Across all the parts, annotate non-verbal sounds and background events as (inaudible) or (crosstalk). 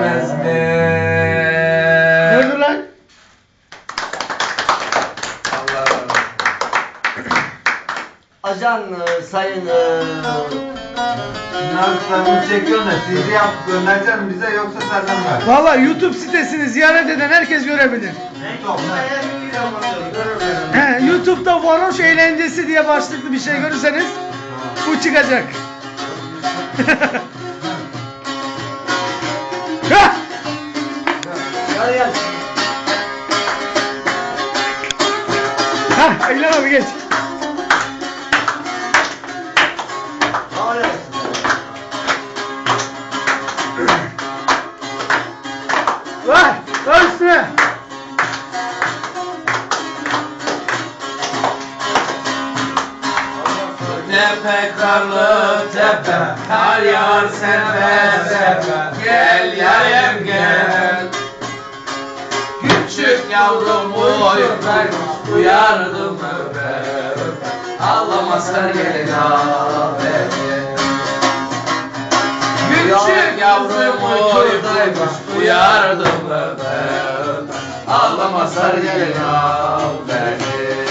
gelmez mi? Ne dur lan? Ajanlı, sayını. Nasıl çekiyorsun da sizi yap göndereceksin bize yoksa senden ver. Valla YouTube sitesini ziyaret eden herkes görebilir. Top. He, YouTube'da varoş eğlencesi diye başlıklı bir şey görürseniz bu çıkacak. (laughs) gel. Hah, İlhan abi geç. Var, var üstüne. Tepe karlı tepe, kar yağar sepe sepe. Gel yarim Yavrum uyurmuş, uyardım öper. Ağlamasar gelin haberi. Küçük yavrum uyurmuş, uyardım öper. Ağlamasar gelin haberi.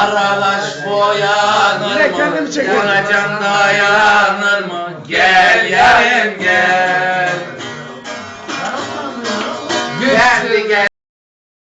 Arkadaş boyanır mı? Buna can dayanır mı? Gel yarim gel. Geldi gel.